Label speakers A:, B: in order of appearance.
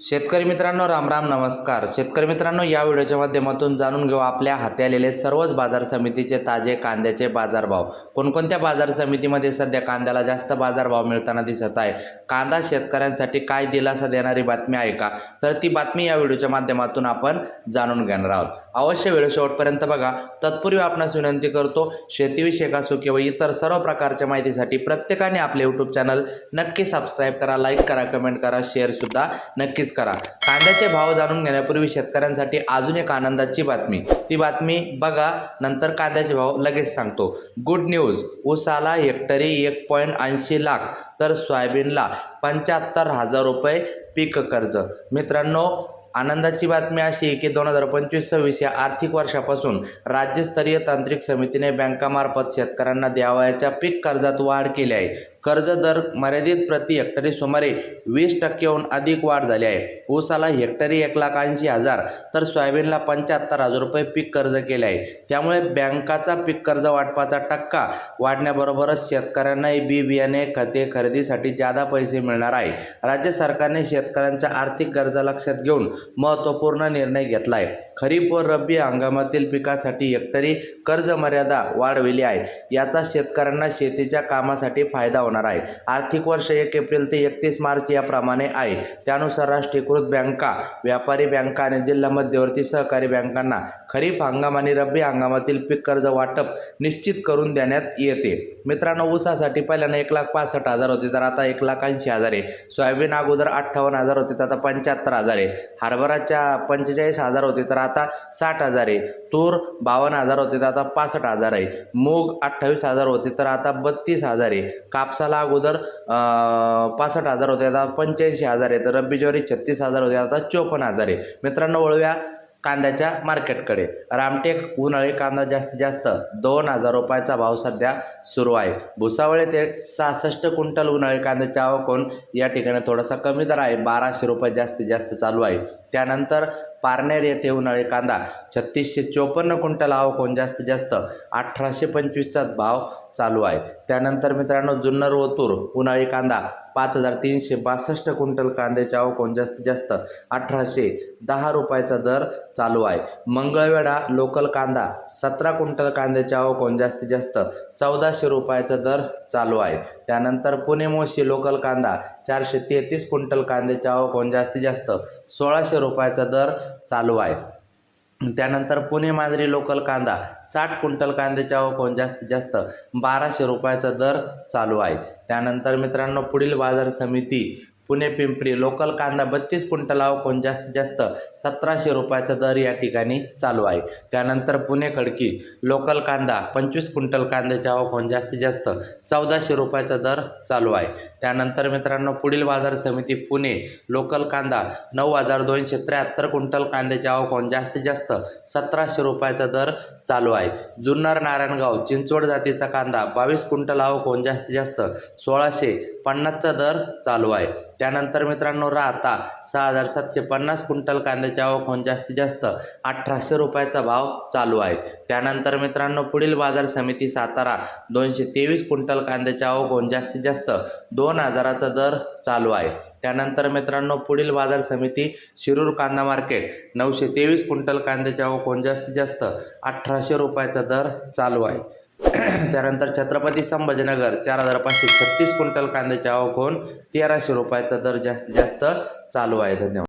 A: शेतकरी मित्रांनो राम राम नमस्कार. शेतकरी मित्रांनो या व्हिडिओच्या माध्यमातून जाणून घेऊ आपल्या हाती आलेले सर्वच बाजार समितीचे ताजे कांद्याचे बाजारभाव. कोणकोणत्या बाजार समितीमध्ये सध्या कांद्याला जास्त बाजारभाव मिळताना दिसत आहे? कांदा शेतकऱ्यांसाठी काय दिलासा देणारी बातमी आहे का? तर ती बातमी या व्हिडिओच्या माध्यमातून आपण जाणून घेणार आहोत. अवश्य व्हिडिओ शेवटपर्यंत बघा. तत्पूर्वी आपणास विनंती करतो शेतीविषयक असो किंवा इतर सर्व प्रकारच्या माहितीसाठी प्रत्येकाने आपले यूट्यूब चॅनल नक्की सबस्क्राईब करा लाईक करा कमेंट करा शेअरसुद्धा नक्कीच करा. कांद्याचे भाव जाणून घेण्यापूर्वी शेतकऱ्यांसाठी अजून एक आनंदाची बातमी. ती बातमी बघा नंतर कांद्याचे भाव लगेच सांगतो. गुड न्यूज ऊसाला हेक्टरी एक पॉईंट ऐंशी लाख तर सोयाबीनला पंच्याहत्तर हजार रुपये पीक कर्ज. मित्रांनो आनंदाची बातमी अशी आहे की दोन हजार पंचवीस सव्वीस या आर्थिक वर्षापासून राज्यस्तरीय तांत्रिक समितीने बँकामार्फत शेतकऱ्यांना द्यावयाच्या पीक कर्जात वाढ केली आहे. कर्ज दर मर्यादित प्रति हेक्टरी सुमारे वीस टक्क्याहून अधिक वाढ झाली आहे. ऊसाला हेक्टरी एक लाख ऐंशी हजार तर सोयाबीनला पंच्याहत्तर हजार रुपये पीक कर्ज केले आहे. त्यामुळे बँकाचा पीक कर्ज वाटपाचा टक्का वाढण्याबरोबरच शेतकऱ्यांनाही बी बियाणे खते खरेदीसाठी जादा पैसे मिळणार आहे. राज्य सरकारने शेतकऱ्यांच्या आर्थिक गरजा लक्षात घेऊन महत्त्वपूर्ण निर्णय घेतला आहे. खरीप व रब्बी हंगामातील पिकासाठी हेक्टरी कर्ज मर्यादा वाढविली आहे. याचा शेतकऱ्यांना शेतीच्या कामासाठी फायदा होणार आहे. आर्थिक वर्ष एक एप्रिल ते एकतीस मार्च याप्रमाणे आहे. त्यानुसार राष्ट्रीयकृत बँका व्यापारी बँका आणि जिल्हा मध्यवर्ती सहकारी बँकांना खरीप हंगाम आणि रब्बी हंगामातील पीक कर्ज वाटप निश्चित करून देण्यात येते. मित्रांनो ऊसासाठी पहिल्यांदा एक लाख पासष्ट हजार होते तर आता एक लाख ऐंशी हजार आहे. सोयाबीन अगोदर अठ्ठावन्न हजार होते तर आता पंच्याहत्तर हजार आहे. हरभराच्या पंचेचाळीस हजार होते तर आता साठ हजार आहे. तूर बावन्न हजार होते तर आता पासष्ट हजार आहे. मूग अठ्ठावीस हजार होते तर आता बत्तीस हजार आहे. कापसा कापसाला अगोदर पासष्ट हजार होते. आता पंच्याऐंशी हजार आहे. तर रब्बी ज्वारी छत्तीस हजार होते. आता चोपन्न हजार आहे. मित्रांनो वळूया. कांद्याच्या मार्केटकडे. रामटेक उन्हाळी कांदा जास्तीत जास्त दोन हजार रुपयाचा भाव सध्या सुरू आहे. भुसावळ ते सहासष्ट क्विंटल उन्हाळी कांद्याची आवकून या ठिकाणी थोडासा कमी दर आहे. बाराशे रुपये जास्तीत जास्त चालू आहे. त्यानंतर पारनेर येथे उन्हाळी कांदा छत्तीसशे चोपन्न क्विंटल आवकून जास्तीत जास्त अठराशे पंचवीसचा भाव चालू आहे. त्यानंतर मित्रांनो जुन्नर ओतूर उन्हाळी कांदा पाच हजार तीनशे बासष्ट क्विंटल कांद्याचे आवक जास्तीत जास्त अठराशे दहा रुपयाचा दर चालू आहे. मंगळवेढा लोकल कांदा सतरा क्विंटल कांद्याची आवक जास्तीत जास्त चौदाशे रुपयाचा दर चालू आहे. त्यानंतर पुणे मोशी लोकल कांदा चारशे तेहतीस क्विंटल कांद्याची आवक जास्तीत जास्त सोळाशे रुपयाचा दर चालू आहे. त्यानंतर पुणे मांजरी लोकल कांदा साठ क्विंटल कांद्याच्या आवक जास्तीत जास्त बाराशे रुपयाचा दर चालू आहे. त्यानंतर मित्रांनो पुढील बाजार समिती पुणे पिंपरी लोकल कांदा बत्तीस क्विंटल आवक जास्तीत जास्त सतराशे रुपयाचा दर या ठिकाणी चालू आहे. त्यानंतर पुणे खडकी लोकल कांदा पंचवीस क्विंटल कांद्याच्या आवक जास्तीत जास्त चौदाशे रुपयाचा दर चालू आहे. त्यानंतर मित्रांनो पुढील बाजार समिती पुणे लोकल कांदा नऊ हजार दोनशे त्र्याहत्तर क्विंटल कांद्याची आवक जास्तीत जास्त सतराशे रुपयाचा दर चालू आहे. जुन्नर नारायणगाव चिंचवड जातीचा कांदा बावीस क्विंटल आवक कोण जास्तीत जास्त सोळाशे पन्नासचा दर चालू आहे. त्यानंतर मित्रांनो राहता सहा हजार सातशे पन्नास क्विंटल कांद्याची आवक होऊन जास्तीत जास्त अठराशे रुपयाचा भाव चालू आहे. त्यानंतर मित्रांनो पुढील बाजार समिती सातारा दोनशे तेवीस क्विंटल कांद्याची आवक होऊन जास्तीत जास्त दोन हजाराचा दर चालू आहे. त्यानंतर मित्रांनो पुढील बाजार समिती शिरूर कांदा मार्केट नऊशे तेवीस क्विंटल कांद्याची आवक होऊन जास्तीत जास्त अठराशे रुपयाचा दर चालू आहे. त्यानंतर छत्रपती संभाजीनगर चार हजार पाचशे छत्तीस क्विंटल कांद्याची आवक होऊन तेराशे रुपयाचा दर जास्तीत जास्त चालू आहे. धन्यवाद.